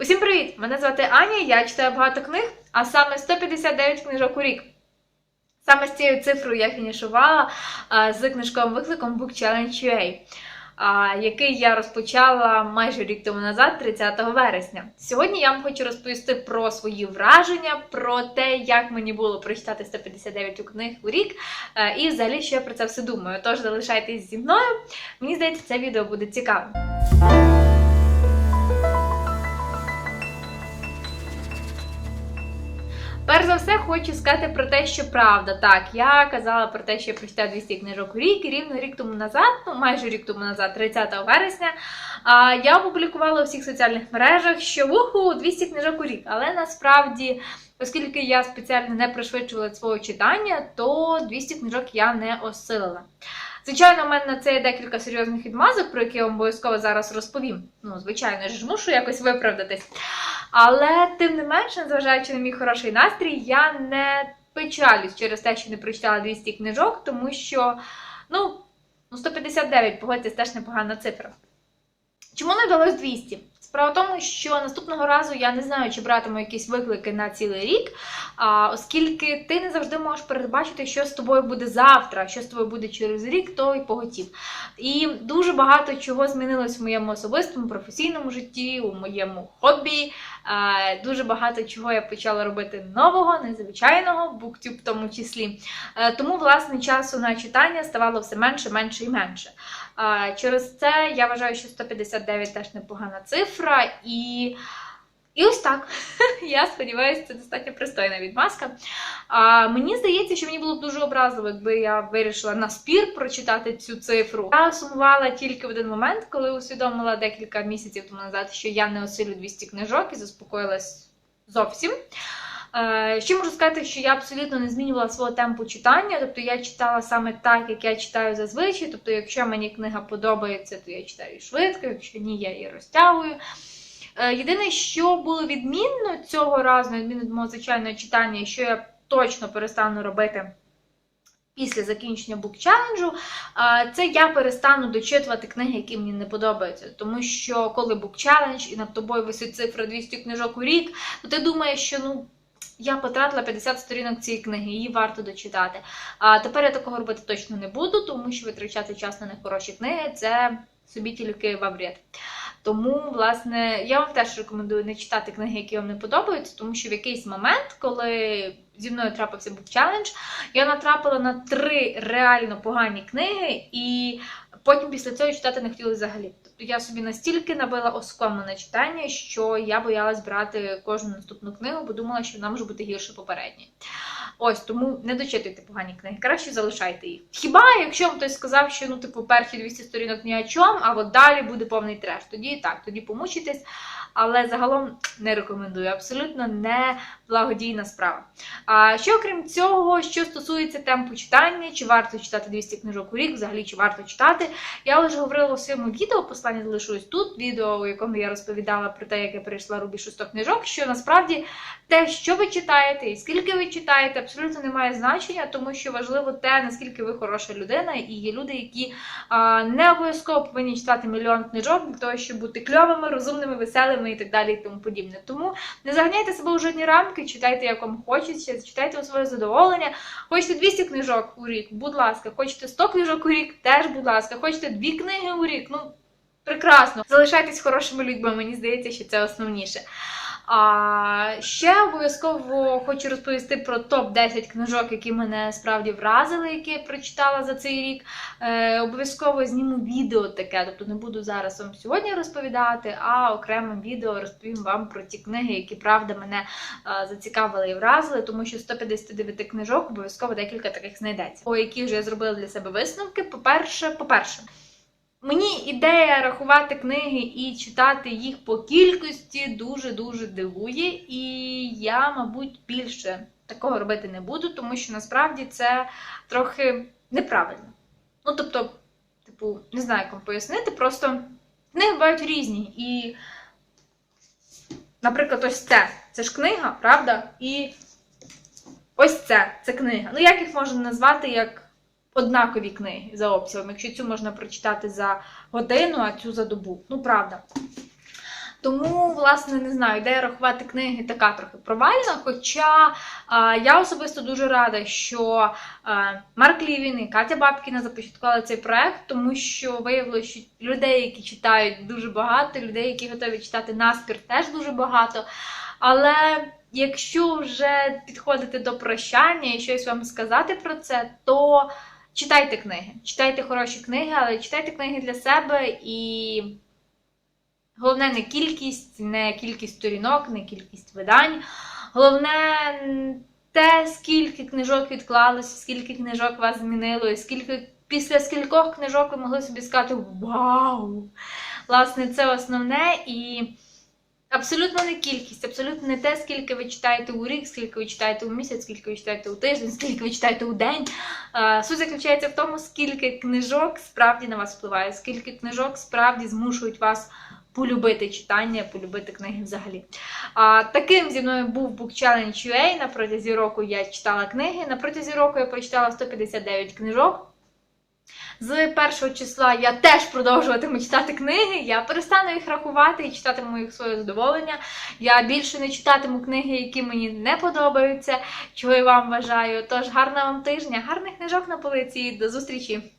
Усім привіт! Мене звати Аня, я читаю багато книг, а саме 159 книжок у рік. Саме з цією цифрою я фінішувала з книжковим викликом Book Challenge UA, який я розпочала майже рік тому назад, 30 вересня. Сьогодні я вам хочу розповісти про свої враження, про те, як мені було прочитати 159 книг у рік, і взагалі, що я про це все думаю. Тож залишайтесь зі мною. Мені здається, це відео буде цікавим. Перш за все, хочу сказати про те, що правда. Так, я казала про те, що я прочитаю 200 книжок у рік, і рівно рік тому назад, ну майже рік тому назад, 30 вересня, я опублікувала у всіх соціальних мережах, що уху, 200 книжок у рік. Але насправді, оскільки я спеціально не пришвидшувала свого читання, то 200 книжок я не осилила. Звичайно, у мене на це є декілька серйозних відмазок, про які я вам обов'язково зараз розповім. Ну, звичайно ж, мушу якось виправдатись. Але тим не менше, незважаючи на мій хороший настрій, я не печалюсь через те, що не прочитала 200 книжок, тому що, ну, ну 159, погодьтесь, теж непогана цифра. Чому не вдалося 200? Справа в тому, що наступного разу я не знаю, чи братиму якісь виклики на цілий рік, оскільки ти не завжди можеш передбачити, що з тобою буде завтра, що з тобою буде через рік, то і поготів. І дуже багато чого змінилось в моєму особистому, професійному житті, у моєму хобі. Дуже багато чого я почала робити нового, незвичайного, буктюб в тому числі. Е, Тому, власне, часу на читання ставало все менше, менше і менше. Через це я вважаю, що 159 теж непогана цифра. І, і ось так. Я сподіваюся, це достатньо пристойна відмазка. А, мені здається, що мені було б дуже образливо, якби я вирішила на спір прочитати цю цифру. Я сумувала тільки в один момент, коли усвідомила декілька місяців тому назад, що я не осилю 200 книжок і заспокоїлась зовсім. Е, Ще можу сказати, що я абсолютно не змінювала свого темпу читання, тобто я читала саме так, як я читаю зазвичай. Тобто, якщо мені книга подобається, то я читаю швидко, якщо ні, я її розтягую. Е, Єдине, що було відмінно цього разу, на відміну від мого звичайного читання, що я точно перестану робити після закінчення бук-челенджу, це я перестану дочитувати книги, які мені не подобаються. Тому що коли бук-челендж і над тобою висить цифра 200 книжок у рік, то ти думаєш, що ну. Я потратила 50 сторінок цієї книги, її варто дочитати. А тепер я такого робити точно не буду, тому що витрачати час на нехороші книги це собі тільки в вред. Тому, власне, я вам теж рекомендую не читати книги, які вам не подобаються, тому що в якийсь момент, коли зі мною трапився бук челендж, я натрапила на три реально погані книги, і потім після цього читати не хотіла взагалі. Я собі настільки набила оскому на читання, що я боялась брати кожну наступну книгу, бо думала, що вона може бути гірше попередньої. Ось тому не дочитуйте погані книги, краще залишайте їх. Хіба якщо вам хтось сказав, що ну, типу, перші 200 сторінок ні о чому, а от далі буде повний треш. Тоді так, тоді помучитесь, але загалом не рекомендую. Абсолютно не благодійна справа. А що окрім цього, що стосується темпу читання, чи варто читати 200 книжок у рік, взагалі чи варто читати, я вже говорила у своєму відео, послання залишусь тут, відео, у якому я розповідала про те, як я перейшла рубіж у 100 книжок, що насправді те, що ви читаєте і скільки ви читаєте, абсолютно не має значення, тому що важливо те, наскільки ви хороша людина, і є люди, які а, не обов'язково повинні читати мільйон книжок для того, щоб бути кльовими, розумними, веселими і так далі, і тому подібне. Тому не заганяйте себе у жодні рамки, читайте, як вам хочеться, читайте у своє задоволення. Хочете 200 книжок у рік, будь ласка, хочете 100 книжок у рік, теж, будь ласка, хочете дві книги у рік. Ну прекрасно. Залишайтесь хорошими людьми, мені здається, що це основніше. А ще обов'язково хочу розповісти про топ-10 книжок, які мене справді вразили, які я прочитала за цей рік. Е, обов'язково зніму відео таке, тобто не буду зараз вам сьогодні розповідати, а окремим відео розповім вам про ті книги, які правда мене е, зацікавили і вразили, тому що з 159 книжок обов'язково декілька таких знайдеться. По яких вже я зробила для себе висновки. По-перше, по-перше. Мені ідея рахувати книги і читати їх по кількості дуже-дуже дивує, і я, мабуть, більше такого робити не буду, тому що насправді це трохи неправильно. Ну, тобто, типу, не знаю, як вам пояснити, просто книги бувають різні. І, наприклад, ось це. Це ж книга, правда? І ось це це книга. Ну, як їх можна назвати як однакові книги за обсягом, якщо цю можна прочитати за годину, а цю за добу. Ну, правда. Тому, власне, не знаю, ідея рахувати книги така трохи провальна. Хоча а, я особисто дуже рада, що а, Марк Лівін і Катя Бабкіна започаткували цей проект, тому що виявилося, що людей, які читають, дуже багато, людей, які готові читати наспір, теж дуже багато. Але якщо вже підходити до прощання і щось вам сказати про це, то читайте книги. Читайте хороші книги, але читайте книги для себе і. Головне не кількість, не кількість сторінок, не кількість видань. Головне те, скільки книжок відклалося, скільки книжок вас змінило, і скільки після скількох книжок ви могли собі сказати Вау! Власне, це основне і абсолютно не кількість, абсолютно не те, скільки ви читаєте у рік, скільки ви читаєте у місяць, скільки ви читаєте у тиждень, скільки ви читаєте у день. Суть заключається в тому, скільки книжок справді на вас впливає, скільки книжок справді змушують вас полюбити читання, полюбити книги взагалі. А, таким зі мною був Book Challenge UA. На протязі року я читала книги. На протязі року я прочитала 159 книжок. З першого числа я теж продовжуватиму читати книги. Я перестану їх рахувати і читатиму їх своє задоволення. Я більше не читатиму книги, які мені не подобаються, чого я вам бажаю. Тож гарного вам тижня, гарних книжок на полиці. До зустрічі!